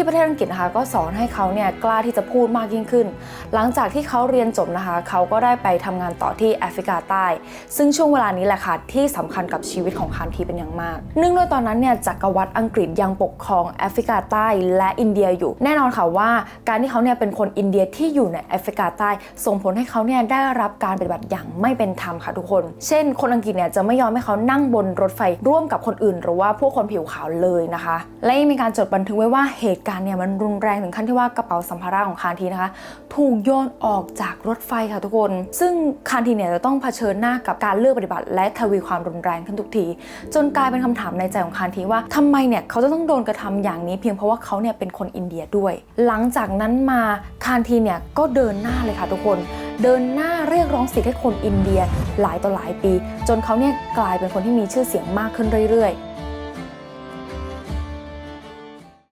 ที่ประเทศอังกฤษนะคะก็สอนให้เขาเนี่ยกล้าที่จะพูดมากยิ่งขึ้น หลังจากที่เขาเรียนจบนะคะ เขาก็ได้ไปทำงานต่อที่แอฟริกาใต้ ซึ่งช่วงเวลานี้แหละค่ะที่สำคัญกับชีวิตของคานทีเป็นอย่างมาก เนื่องด้วยตอนนั้นเนี่ยจักรวรรดิอังกฤษยังปกครองแอฟริกาใต้และอินเดียอยู่ แน่นอนค่ะว่า การที่เขาเนี่ยเป็นคนอินเดียที่อยู่ในแอฟริกาใต้ ส่งผลให้เขาเนี่ยได้รับการปฏิบัติอย่างไม่เป็นธรรมค่ะทุกคน เช่น คนอังกฤษเนี่ยจะไม่ยอมให้เขานั่งบนรถไฟร่วมกับคนอื่น หรือว่าพวกคนผิวขาวเลยนะคะ และยังมีการจดบันทึกไว้ว่าเหตุการณ์เนี่ยมันรุนแรงถึงขั้นที่ว่ากระเป๋าสัมภาระของคานทีนะคะ ถูกโยนออกจากรถไฟค่ะทุกคน ซึ่งคานทีเนี่ยจะต้องเผชิญหน้ากับการเลือกปฏิบัติ และทวีความรุนแรงขึ้นทุกที จนกลายเป็นคำถามในใจของคานทีว่าทำไมเนี่ยเขาจะต้องโดนกระทำอย่างนี้เพียงเพราะว่าเขาเนี่ยเป็นคนอินเดียด้วย หลังจากนั้นมาคานทีเนี่ยก็เดินหน้าเลยค่ะทุกคนเดินหน้าเรียกร้องสิทธิให้คนอินเดียหลายต่อหลายปี จนเขาเนี่ยกลายเป็นคนที่มีชื่อเสียงมากขึ้นเรื่อยๆ